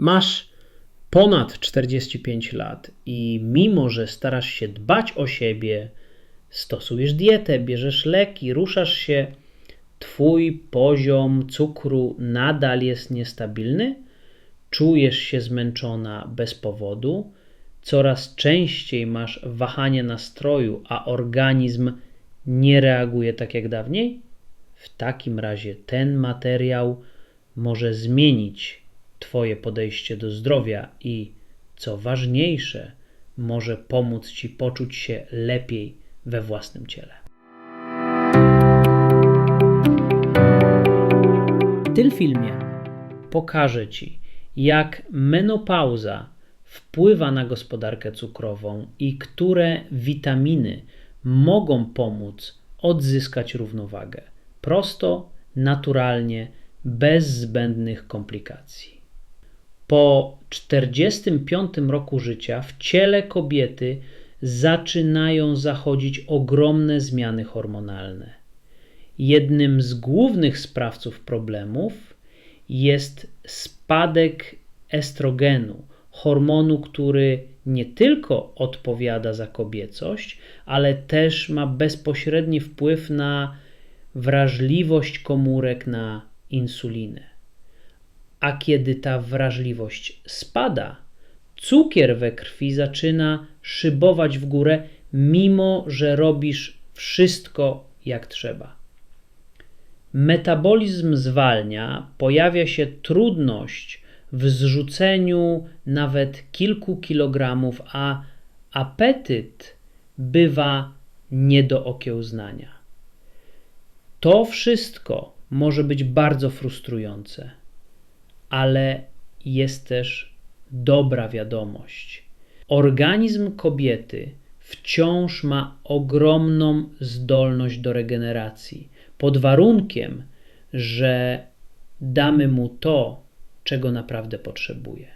Masz ponad 45 lat i mimo, że starasz się dbać o siebie, stosujesz dietę, bierzesz leki, ruszasz się, twój poziom cukru nadal jest niestabilny, czujesz się zmęczona bez powodu, coraz częściej masz wahanie nastroju, a organizm nie reaguje tak jak dawniej, w takim razie ten materiał może zmienić Twoje podejście do zdrowia i, co ważniejsze, może pomóc Ci poczuć się lepiej we własnym ciele. W tym filmie pokażę Ci, jak menopauza wpływa na gospodarkę cukrową i które witaminy mogą pomóc odzyskać równowagę. Prosto, naturalnie, bez zbędnych komplikacji. Po 45 roku życia w ciele kobiety zaczynają zachodzić ogromne zmiany hormonalne. Jednym z głównych sprawców problemów jest spadek estrogenu, hormonu, który nie tylko odpowiada za kobiecość, ale też ma bezpośredni wpływ na wrażliwość komórek na insulinę. A kiedy ta wrażliwość spada, cukier we krwi zaczyna szybować w górę, mimo że robisz wszystko jak trzeba. Metabolizm zwalnia, pojawia się trudność w zrzuceniu nawet kilku kilogramów, a apetyt bywa nie do okiełznania. To wszystko może być bardzo frustrujące, ale jest też dobra wiadomość. Organizm kobiety wciąż ma ogromną zdolność do regeneracji, pod warunkiem, że damy mu to, czego naprawdę potrzebuje.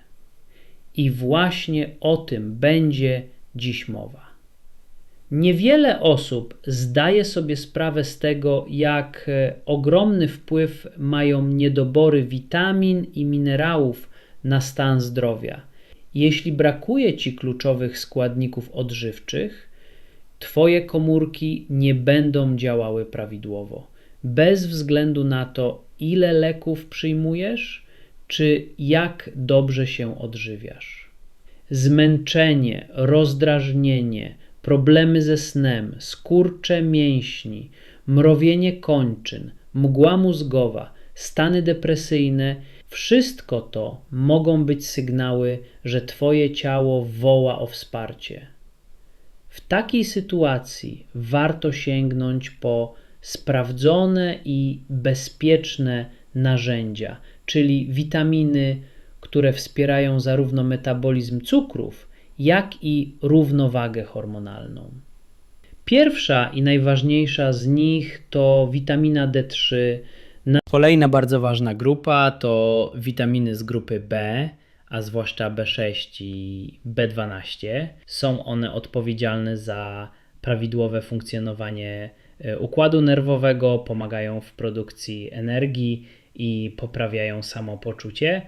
I właśnie o tym będzie dziś mowa. Niewiele osób zdaje sobie sprawę z tego, jak e, ogromny wpływ mają niedobory witamin i minerałów na stan zdrowia. Jeśli brakuje ci kluczowych składników odżywczych, Twoje komórki nie będą działały prawidłowo. Bez względu na to, ile leków przyjmujesz, czy jak dobrze się odżywiasz. Zmęczenie, rozdrażnienie, problemy ze snem, skurcze mięśni, mrowienie kończyn, mgła mózgowa, stany depresyjne wszystko to mogą być sygnały, że Twoje ciało woła o wsparcie. W takiej sytuacji warto sięgnąć po sprawdzone i bezpieczne narzędzia, czyli witaminy, które wspierają zarówno metabolizm cukrów, jak i równowagę hormonalną. Pierwsza i najważniejsza z nich to witamina D3. Kolejna bardzo ważna grupa to witaminy z grupy B, a zwłaszcza B6 i B12. Są one odpowiedzialne za prawidłowe funkcjonowanie e, układu nerwowego, pomagają w produkcji energii i poprawiają samopoczucie.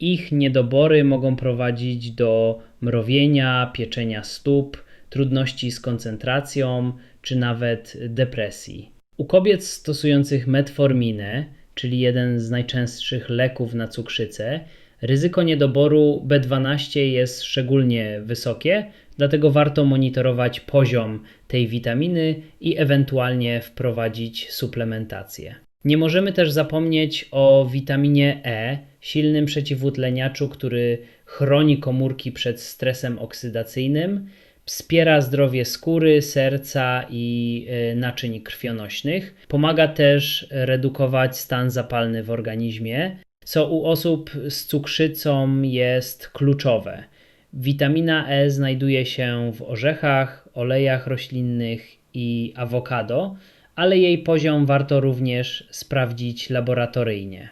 Ich niedobory mogą prowadzić do mrowienia, pieczenia stóp, trudności z koncentracją czy nawet depresji. U kobiet stosujących metforminę, czyli jeden z najczęstszych leków na cukrzycę, ryzyko niedoboru B12 jest szczególnie wysokie, dlatego warto monitorować poziom tej witaminy i ewentualnie wprowadzić suplementację. Nie możemy też zapomnieć o witaminie E, silnym przeciwutleniaczu, który chroni komórki przed stresem oksydacyjnym, wspiera zdrowie skóry, serca i y, naczyń krwionośnych. Pomaga też redukować stan zapalny w organizmie, co u osób z cukrzycą jest kluczowe. Witamina E znajduje się w orzechach, olejach roślinnych i awokado ale jej poziom warto również sprawdzić laboratoryjnie.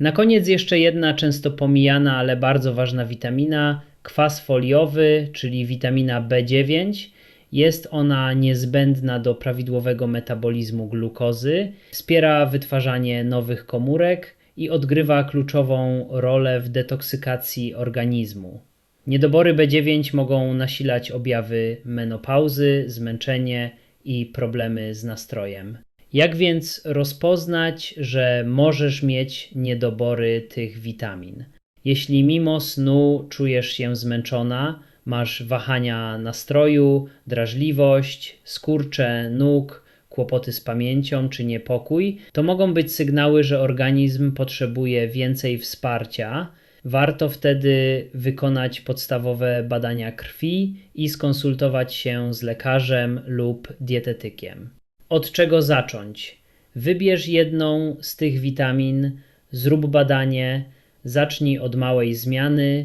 Na koniec jeszcze jedna często pomijana, ale bardzo ważna witamina kwas foliowy, czyli witamina B9. Jest ona niezbędna do prawidłowego metabolizmu glukozy, wspiera wytwarzanie nowych komórek i odgrywa kluczową rolę w detoksykacji organizmu. Niedobory B9 mogą nasilać objawy menopauzy, zmęczenie i problemy z nastrojem. Jak więc rozpoznać, że możesz mieć niedobory tych witamin? Jeśli mimo snu czujesz się zmęczona, masz wahania nastroju, drażliwość, skurcze nóg, kłopoty z pamięcią czy niepokój, to mogą być sygnały, że organizm potrzebuje więcej wsparcia. Warto wtedy wykonać podstawowe badania krwi i skonsultować się z lekarzem lub dietetykiem. Od czego zacząć? Wybierz jedną z tych witamin, zrób badanie, zacznij od małej zmiany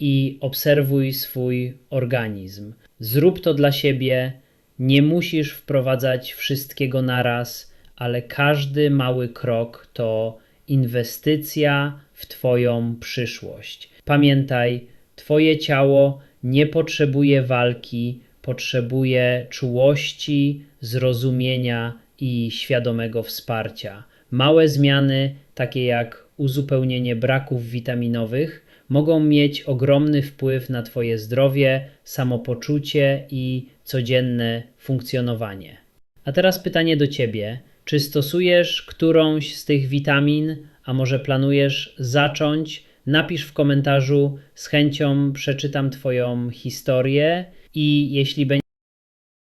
i obserwuj swój organizm. Zrób to dla siebie, nie musisz wprowadzać wszystkiego naraz, ale każdy mały krok to inwestycja w Twoją przyszłość. Pamiętaj, Twoje ciało nie potrzebuje walki, potrzebuje czułości, zrozumienia i świadomego wsparcia. Małe zmiany, takie jak uzupełnienie braków witaminowych, mogą mieć ogromny wpływ na Twoje zdrowie, samopoczucie i codzienne funkcjonowanie. A teraz pytanie do Ciebie: czy stosujesz którąś z tych witamin, a może planujesz zacząć? Napisz w komentarzu, z chęcią przeczytam Twoją historię i jeśli